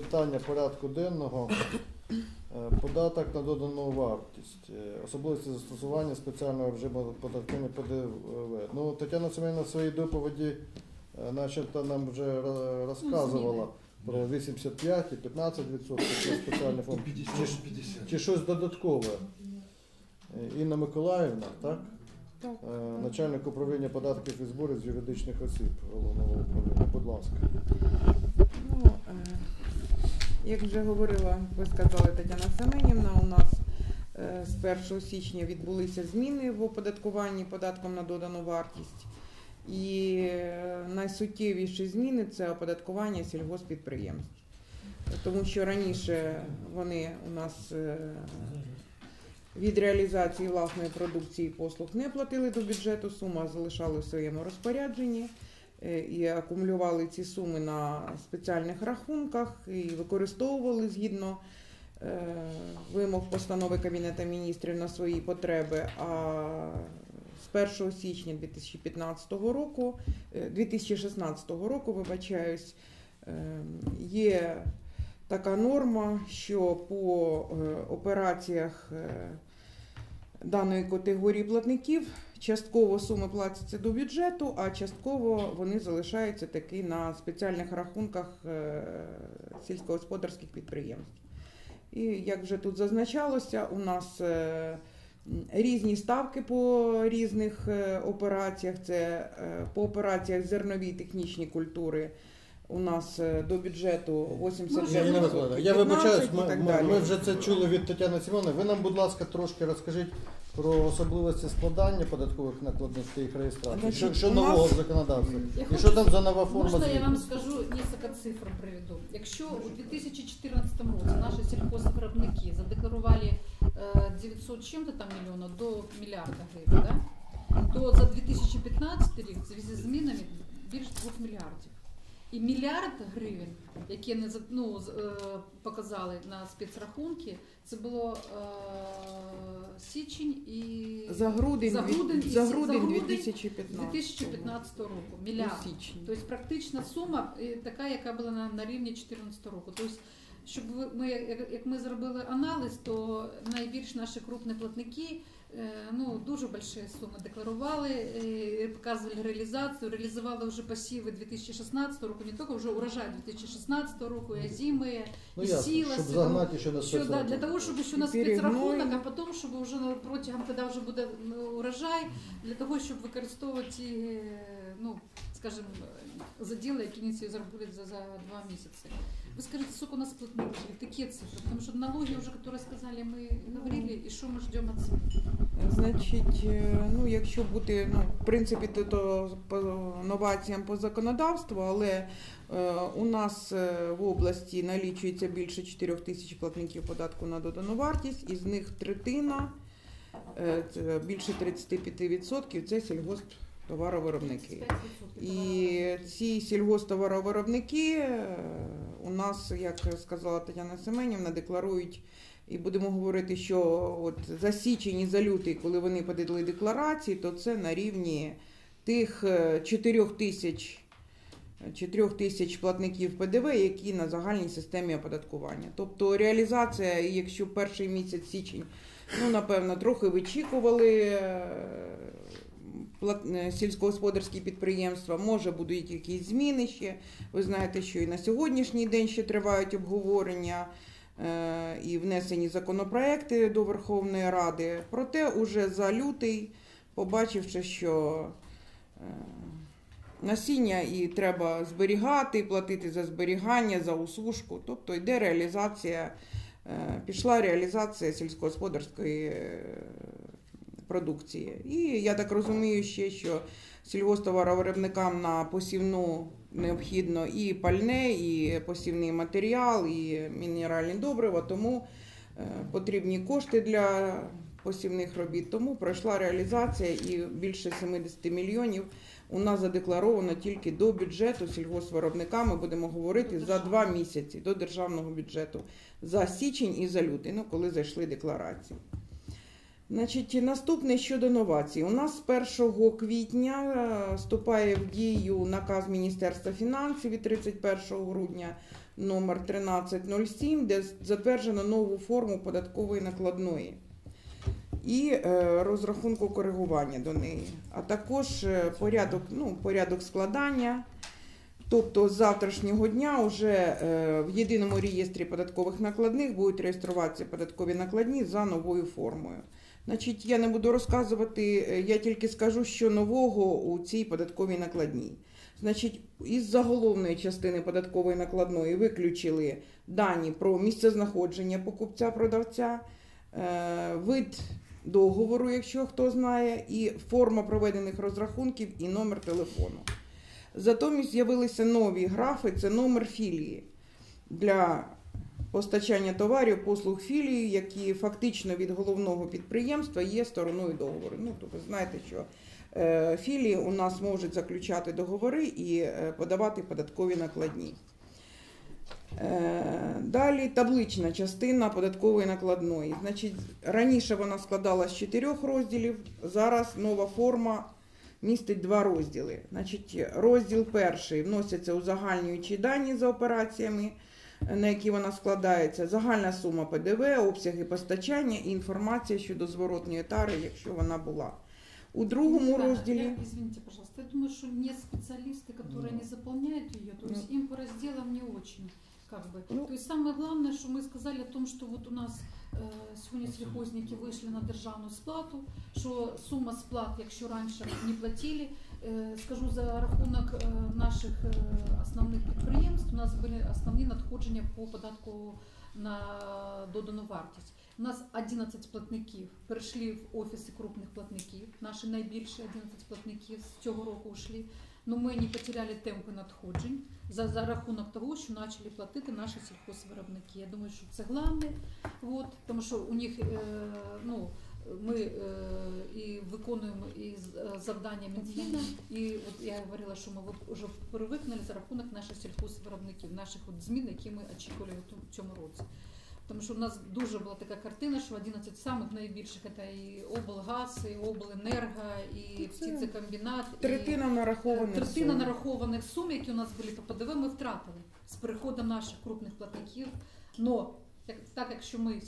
питання порядку денного. Е, Податок на додану вартість, е, особливості застосування спеціального режиму оподаткування ПДВ. Ну, Тетяна Семенівна в своїй доповіді е, начебто нам вже розказувала про 85 і 15 відсотків спеціальний фонд. Чи, чи щось додаткове? Інна Миколаївна, так? Так. Начальник управління податків і зборів з юридичних осіб головного управління. Будь ласка. Ну, як вже говорила, ви сказали Тетяна Семенівна, у нас е, з 1 січня відбулися зміни в оподаткуванні податком на додану вартість. І е, найсуттєвіші зміни це оподаткування сільгоспідприємств. Тому що раніше вони у нас е, від реалізації власної продукції і послуг не платили до бюджету, сума залишали в своєму розпорядженні і акумулювали ці суми на спеціальних рахунках і використовували згідно е, вимог постанови Кабінету міністрів на свої потреби. А з 1 січня 2015 року, е, 2016 року, вибачаюсь, е, є така норма, що по е, операціях е, даної категорії платників частково суми платяться до бюджету, а частково вони залишаються таки на спеціальних рахунках е, сільськогосподарських підприємств. І як вже тут зазначалося, у нас е, різні ставки по різних е, операціях. Це по операціях зернові технічні культури. У нас до бюджету 85 Ірина я вибачаюсь, ми, ми, ми вже це чули від Тетяни Сімони. Ви нам, будь ласка, трошки розкажіть про особливості складання податкових накладних та їх реєстрації. Що, що нового нас- в законодавстві? Я І хочу- що там за нова форма Можна я вам скажу кілька цифр приведу. Якщо у 2014 році наші сільхозвиробники задекларували е, 900 чим-то там мільйонів до мільярда гривень, да? то за 2015 рік в зв'язку з змінами більше 2 мільярдів. І мільярд гривень, які не за- ну, з- е, показали на спецрахунки, це було е, січень і За грудень, за грудень, і за грудень грудень 2015. 2015 року. Мільярд. Тобто практична сума е, така, яка була на, на рівні 2014 року. Тобто, щоб ми, як ми зробили аналіз, то найбільш наші крупні платники ну, дуже великі суми декларували, е, показували реалізацію, реалізували вже пасіви 2016 року, не тільки вже урожай 2016 року, і озимі, Ну і ясно, сіла, щоб загнати ще на Що, да, для того, щоб ще на спецрахунок, а потім, щоб вже на- протягом, коли вже буде ну, урожай, для того, щоб використовувати, е, ну, скажімо, заділи, які не заробили за, за два місяці. Ви скажите, сколько у нас платників, такі цифри, тому що налоги вже, які сказали, ми говорили, і що ми ждемо від? Значить, е, ну якщо бути, ну в принципі, то, то по новаціям по законодавству, але е, у нас е, в області налічується більше 4 тисяч платників податку на додану вартість, із них третина, е, більше 35% це сільгосптоваровиробники. І ці сільгосптоваровиробники е, у нас, як сказала Тетяна Семенівна, декларують. І будемо говорити, що от за січень і за лютий, коли вони подали декларації, то це на рівні тих 4 тисяч 4 тисяч платників ПДВ, які на загальній системі оподаткування. Тобто реалізація, якщо перший місяць січень, ну напевно, трохи вичікували е, е, сільськогосподарські підприємства, може будуть якісь зміни ще. Ви знаєте, що і на сьогоднішній день ще тривають обговорення е, і внесені законопроекти до Верховної Ради. Проте, уже за лютий, побачивши, що е, насіння і треба зберігати, платити за зберігання, за усушку, тобто йде реалізація, е, пішла реалізація сільськогосподарської е, продукції. І я так розумію ще, що сільгосптоваровиробникам на посівну необхідно і пальне, і посівний матеріал, і мінеральні добрива, тому е, потрібні кошти для посівних робіт. Тому пройшла реалізація і більше 70 мільйонів у нас задекларовано тільки до бюджету сільгоспвиробниками, будемо говорити, за два місяці до державного бюджету за січень і за лютий, ну коли зайшли декларації. Значить, наступне щодо новацій. У нас з 1 квітня е, вступає в дію наказ Міністерства фінансів від 31 грудня номер 1307, де затверджено нову форму податкової накладної і е, розрахунку коригування до неї, а також е, порядок, ну, порядок складання. Тобто з завтрашнього дня вже в єдиному реєстрі податкових накладних будуть реєструватися податкові накладні за новою формою. Значить, я не буду розказувати, е, я тільки скажу, що нового у цій податковій накладній. Значить, із заголовної частини податкової накладної виключили дані про місцезнаходження покупця-продавця, е, вид договору, якщо хто знає, і форма проведених розрахунків і номер телефону. Затомість з'явилися нові графи, це номер філії для постачання товарів, послуг філії, які фактично від головного підприємства є стороною договору. Ну, ви знаєте, що е, філії у нас можуть заключати договори і е, подавати податкові накладні. Е, Далі таблична частина податкової накладної. Значить, раніше вона складалася з чотирьох розділів, зараз нова форма містить два розділи. Значить, розділ перший вносяться узагальнюючі дані за операціями, на які вона складається, загальна сума ПДВ, обсяги постачання і інформація щодо зворотної тари, якщо вона була. У другому Да, розділі. я- извините, пожалуйста. Я думаю, что не специалисты, которые не заполняют ее, то есть им по разделам не очень. Как бы. Ну. То есть самое главное, что мы сказали о том, что вот у нас е, сьогодні сільхозники вийшли на державну сплату, що сума сплат, якщо раніше не платили, е, скажу за рахунок е, наших е, основних підприємств, у нас були основні надходження по податку на додану вартість. У нас 11 платників перейшли в офіси крупних платників. Наші найбільші 11 платників з цього року йшли. Ну ми не потеряли темпи надходжень за, за рахунок того, що почали платити наші сільхозвиробники. Я думаю, що це головне, от, тому що у них е, ну, ми е, і виконуємо і е, завдання Мінфіна, і от я говорила, що ми вже привикнули за рахунок наших сільхозвиробників, наших от змін, які ми очікували в цьому році. Тому що у нас дуже була така картина, що 11 самих найбільших це і облгаз, і обленерго, і Ну, це птицекомбінат, і Третина нарахованих. третина сум. нарахованих сум, які у нас були по ПДВ, ми втратили з приходом наших крупних платників. Но так якщо ми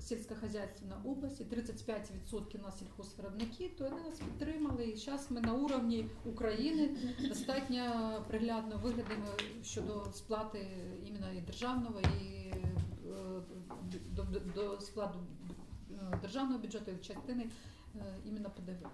сільськохозяйственна область, і 35% у нас сільхозвиробники, то вони нас підтримали. І зараз ми на уровні України достатньо приглядно виглядаємо щодо сплати іменно і державного, і е, до, до, до складу е, державного бюджету і частини е, іменно ПДВ.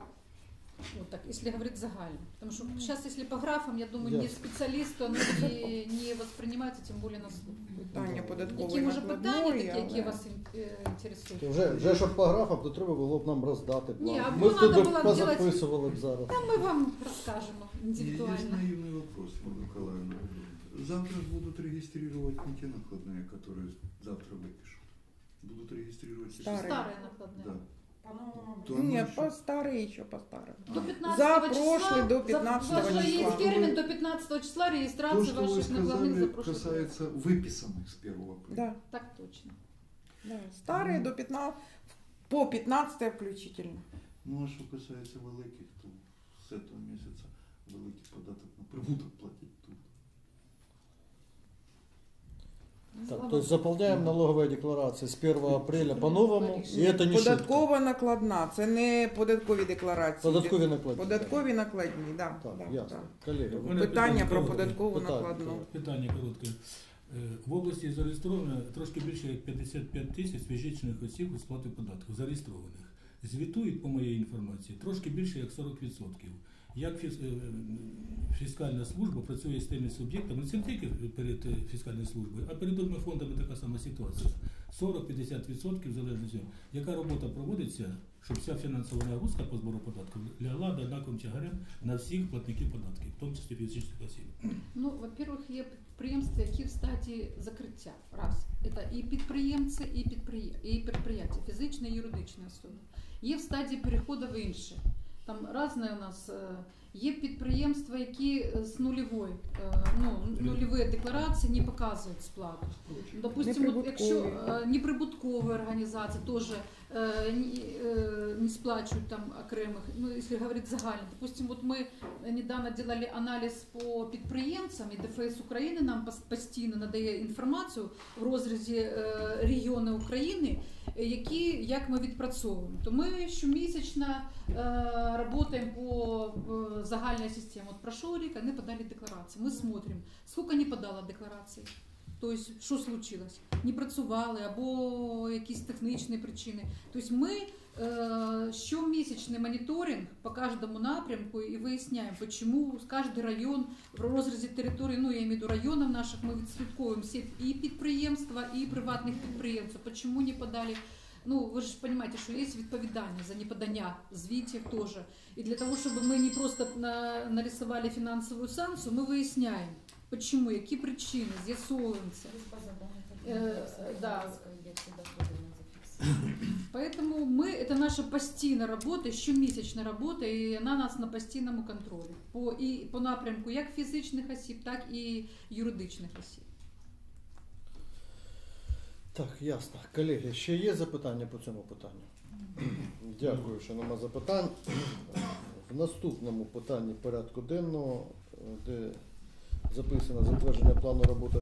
Вот так, если говорить загально. Потому что сейчас, если по графам, я думаю, не Ясно. специалисты, они не, не воспринимаются, тем более на слух. Питання податкової Які може питання накладної, такі, які але- вас ін- е, інтересують? То Вже, вже щоб по графам, то треба було б нам роздати план. Ні, Ми або б тут надо би було позаписували б зараз. Та ми вам розкажемо Есть індивідуально. наивный вопрос, Ольга Николаевна. Завтра будут регистрировать не те накладные, которые завтра выпишут. Будут регистрировать те, что- Старые. Старе накладне. Да. То Ні, оно по еще- старий, що по старим. До 15 За числа, прошлый до за- 15 за- числа. Есть термин до 15 числа То, реєстрації что вы ваших накладних за сказали, прошлый год. касается выписанных с 1 апреля. Да, Так точно. да. Старий до 15, по 15 включительно. Ну а що касається великих, то з цього місяця великий податок на прибуток платить Так, то есть заполняем налоговые декларации с 1 апреля по-новому, и это не шутка. Податкова накладна, це не податкові декларації. Податкові накладні. Податкові накладні, да, Так, да, ясно. да. Колеги, У Питання про податкову Питання, накладну. Питання коротке. Е, В області зареєстровано трошки більше як 55 тисяч фізичних осіб у сплати податку зареєстрованих. Звітують, по моїй інформації, трошки більше як 40%. Як е, фіскальна служба працює з тими суб'єктами, це не тільки перед е, фіскальною службою, а перед другими фондами така сама ситуація. 40-50% залежно від. Яка робота проводиться, щоб ця фінансова нагрузка по збору податків лягла однаковим тягарем на всіх платників податків, в тому числі фізичних осіб? Ну, во-первых, є підприємства, які в стадії закриття. Раз. Це і підприємці, і, підприє... і підприємці, фізичні і юридичні особи. Є в стадії переходу в інше. Там різне у нас е, Є підприємства, які е, з нульової, е, ну, нульової декларації не показують сплату. Допустим, от якщо Неприбуткові. організації теж не сплачують там окремих, ну, якщо говорити загально. Допустим, от ми недавно делали аналіз по підприємцям, і ДФС України нам постійно надає інформацію в розрізі регіони України, які, як ми відпрацьовуємо. То ми щомісячно е, працюємо по е, загальній системі. От пройшов рік, вони подали декларацію. Ми смотрим, скільки не подала декларації. Тобто, що случилось? Не працювали або якісь технічні причини. Тобто ми е, щомісячний моніторинг по кожному напрямку і виясняємо, чому кожен район в розрізі території, ну я маю в виду районів наших, ми відслідковуємо всі і підприємства, і приватних підприємців. Чому не подали? Ну, ви ж розумієте, що є відповідальність за неподання звітів теж. І для того, щоб ми не просто на, нарисували фінансову санкцію, ми виясняємо, чому, які причини, з'ясовуємо це. Э, да. Поэтому мы, это наша постійна робота, щомісячна робота, і вона у нас на постійному контролі. По, і по напрямку як фізичних осіб, так і юридичних осіб. Так, ясно. Колеги, ще є запитання по цьому питанню? Дякую, що нема запитань. В наступному питанні порядку денного, е, де записано затвердження плану роботи